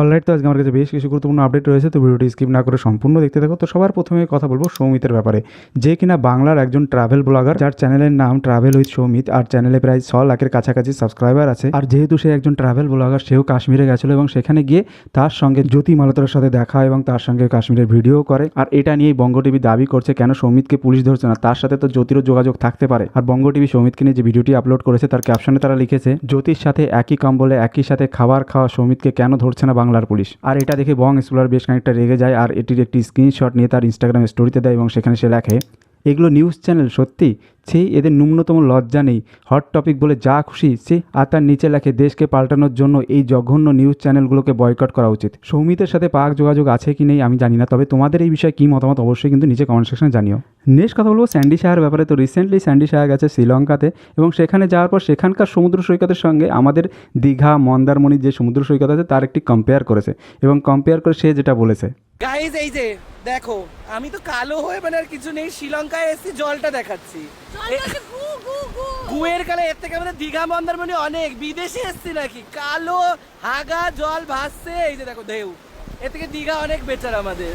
Alright তো আজকে আমার কাছে বেশ কিছু গুরুত্বপূর্ণ আপডেট রয়েছে, তো ভিডিওটি স্কিপ না করে সম্পূর্ণ দেখতে থাকো। তো সবার প্রথমে কথা বলব সৌমিতের ব্যাপারে। যে কিনা বাংলার একজন ট্রাভেল ব্লগার যার চ্যানেলের নাম ট্রাভেল উইথ সৌমিত আর চ্যানেলে প্রায় ছ লাখের কাছাকাছি সাবস্ক্রাইবার আছে। আর যেহেতু সে একজন ট্রাভেল ব্লগার সেও কাশ্মীরে গেছিল এবং সেখানে গিয়ে তার সঙ্গে জ্যোতি মালতার সাথে দেখা এবং তার সঙ্গে কাশ্মীরের ভিডিও করে। আর এটা নিয়েই বঙ্গ টিভি দাবি করছে, কেন সৌমিতকে পুলিশ ধরছে না, তার সাথে তো জ্যোতিরও যোগাযোগ থাকতে পারে। আর বঙ্গ টিভি সৌমিতকে নিয়ে যে ভিডিওটি আপলোড করেছে, তার ক্যাপশনে তারা লিখেছে, জ্যোতির সাথে একই কম্বলে একই সাথে খাবার খাওয়া সৌমিতকে কেন ধরছে না বাংলার পুলিশ। আর এটা দেখে বং স্কুলার বেশ খানিকটা রেগে যায়। আর এটির একটি স্ক্রিনশট নিয়ে তার ইনস্টাগ্রাম স্টোরিতে দেয় এবং সেখানে সে লেখে এগুলো নিউজ চ্যানেল সত্যি? সেই এদের ন্যূনতম লজ্জা নেই। হট টপিক বলে যা খুশি সে আর তার নিচে লেখে, দেশকে পাল্টানোর জন্য এই জঘন্য নিউজ চ্যানেলগুলোকে বয়কট করা উচিত। সৌমিতের সাথে পাক যোগাযোগ আছে কি নেই আমি জানি না, তবে তোমাদের এই বিষয়ে কী মতামত অবশ্যই কিন্তু নিচে কমেন্ট সেকশনে জানিও। নেক্সট কথা বলব, স্যান্ডি শাহের ব্যাপারে। তো রিসেন্টলি স্যান্ডি শাহ গেছে শ্রীলঙ্কাতে এবং সেখানে যাওয়ার পর সেখানকার সমুদ্র সৈকতের সঙ্গে আমাদের দীঘা, মন্দারমণি যে সমুদ্র সৈকত আছে, তার একটি কম্পেয়ার করেছে এবং কম্পেয়ার করে সে যেটা বলেছে। এই যে দেখো আমি তো কালো হয়ে মানে আর কিছু নেই শ্রীলঙ্কায় এসেছি জলটা দেখাচ্ছি। কুয়ের গুয়ের কালে এর থেকে আমাদের দীঘা মন্দারমণি অনেক বিদেশে এসছি নাকি? কালো হাগা জল ভাসছে এই যে দেখো ঢেউ। এর থেকে দীঘা অনেক বেটার আমাদের।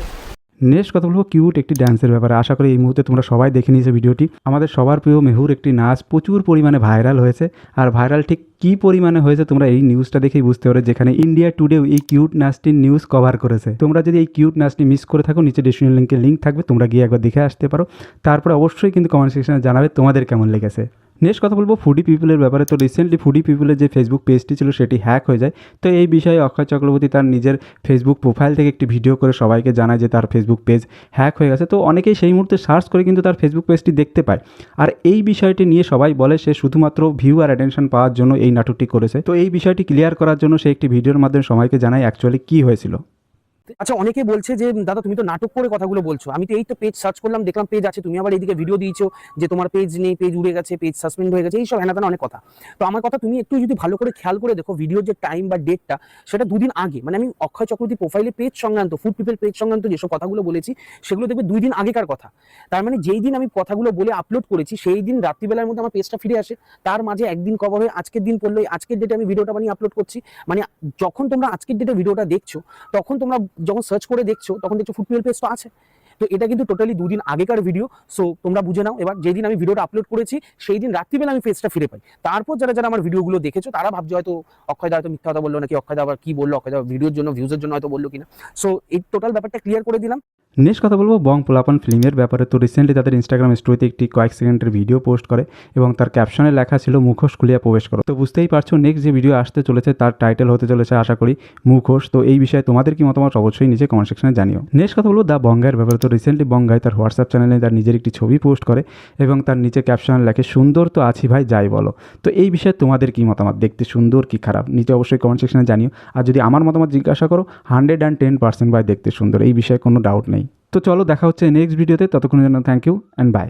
নেক্সট কথা বলব কিউট একটি ডান্সের ব্যাপারে। আশা করি এই মুহূর্তে তোমরা সবাই দেখে নিয়েছো ভিডিওটি। আমাদের সবার প্রিয় মেহুর একটি নাচ প্রচুর পরিমাণে ভাইরাল হয়েছে। আর ভাইরাল ঠিক কী পরিমাণে হয়েছে তোমরা এই নিউজটা দেখেই বুঝতে পারো, যেখানে ইন্ডিয়া টুডেও এই কিউট নাচটির নিউজ কভার করেছে। তোমরা যদি এই কিউট নাচটি মিস করে থাকো, নিচে ডিসক্রিপশন লিঙ্কে লিঙ্ক থাকবে, তোমরা গিয়ে একবার দেখে আসতে পারো। তারপরে অবশ্যই কিন্তু কমেন্ট সেকশনে জানাবে তোমাদের কেমন লেগেছে। নেক্সট কথা বলব ফুডি পিপলের ব্যাপারে। তো রিসেন্টলি ফুডি পিপলের যে ফেসবুক পেজটি ছিল, সেটি হ্যাক হয়ে যায়। তো এই বিষয়ে অক্ষয় চক্রবর্তী তার নিজের ফেসবুক প্রোফাইল থেকে একটি ভিডিও করে সবাইকে জানায় যে তার ফেসবুক পেজ হ্যাক হয়ে গেছে। তো অনেকেই সেই মুহূর্তে সার্চ করে কিন্তু তার ফেসবুক পেজটি দেখতে পায়। আর এই বিষয়টি নিয়ে সবাই বলে, সে শুধুমাত্র ভিউ আর অ্যাটেনশন পাওয়ার জন্য এই নাটকটি করেছে। তো এই বিষয়টি ক্লিয়ার করার জন্য সে একটি ভিডিওর মাধ্যমে সবাইকে জানায় অ্যাকচুয়ালি কী হয়েছিল। আচ্ছা অনেকে বলছে যে দাদা তুমি তো নাটক করে কথাগুলো বলছো। আমি তো এই তো পেজ সার্চ করলাম, দেখলাম পেজ আছে, তুমি আবার এইদিকে ভিডিও দিয়েছ যে তোমার পেজ নেই পেজ উড়ে গেছে পেজ সাসপেন্ড হয়ে গেছে, এইসব হেনাতেনা অনেক কথা। তো আমার কথা তুমি একটু যদি ভালো করে খেয়াল করে দেখো ভিডিওর যে টাইম বা ডেটটা সেটা দুদিন আগে মানে আমি অক্ষয় চক্রবর্তী প্রোফাইলে পেজ সংক্রান্ত ফুড পিপল পেজ সংক্রান্ত যেসব কথাগুলো বলেছি, সেগুলো দেখবে দুই দিন আগেকার কথা। তার মানে যেই দিন আমি কথাগুলো বলে আপলোড করেছি, সেই দিন রাত্রিবেলার মধ্যে আমার পেজটা ফিরে আসে। তার মাঝে একদিন কভার হয়ে আজকের দিন পড়ল আজকের ডেটে আমি ভিডিওটা বানিয়ে আপলোড করছি। মানে যখন তোমরা আজকের ডেটে ভিডিওটা দেখছ, তখন তোমরা যখন সার্চ করে দেখছ, তখন দেখছ পিপল পেজ আছে। তো এটা কিন্তু টোটালি দুদিন আগেকার ভিডিও সো তোমরা বুঝে নাও। এবার যেদিন আমি ভিডিওটা আপলোড করেছি সেই দিন রাত্রিবেলা আমি পেজটা ফিরে পাই। তারপর যারা যারা আমার ভিডিওগুলো দেখেছ, তারা ভাবছে হয়তো অক্ষয় দা হয়তো মিথ্যা কথা বলল নাকি, অক্ষয় দা আবার কি বলল, অক্ষয় দা ভিডিওর জন্য ভিউজের জন্য হয়তো বলল কিনা। সো এই টোটাল ব্যাপারটা ক্লিয়ার করে দিলাম। নেক্সট কথা বলব বং পোলাপান ফিল্মের ব্যাপারে। তো রিসেন্টলি তাদের ইনস্টাগ্রাম স্টোরিতে একটি কয়েক সেকেন্ডের ভিডিও পোস্ট করে এবং তার ক্যাপশনে লেখা ছিল, মুখোশ খুলিয়া প্রবেশ করো। তো বুঝতেই পারছ নেক্সট যে ভিডিও আসতে চলেছে, তার টাইটেল হতে চলেছে, আশা করি, মুখোশ। তো এই বিষয়ে তোমাদের কি মতামত? অবশ্যই নিচে কমেন্ট সেকশনে জানিও। নেক্সট কথা বলব দ্য বঙ্গায়ের ব্যাপারে। তো রিসেন্টলি বঙ্গায় তার হোয়াটসঅ্যাপ চ্যানেলে তার নিজের একটি ছবি পোস্ট করে এবং তার নিচে ক্যাপশন লেখে, সুন্দর তো আছি ভাই, যাই বলো। তো এই বিষয়ে তোমাদের কি মতামত? দেখতে সুন্দর কি খারাপ? নিচে অবশ্যই কমেন্ট সেকশনে জানিও। আর যদি আমার মতামত জিজ্ঞাসা করো হান্ড্রেড অ্যান্ড টেন পার্সেন্ট ভাই, দেখতে সুন্দর। এই বিষয়ে কোনো ডাউট নেই। তো চলো দেখা হচ্ছে নেক্সট ভিডিওতে ততক্ষণের জন্য থ্যাংক ইউ অ্যান্ড বাই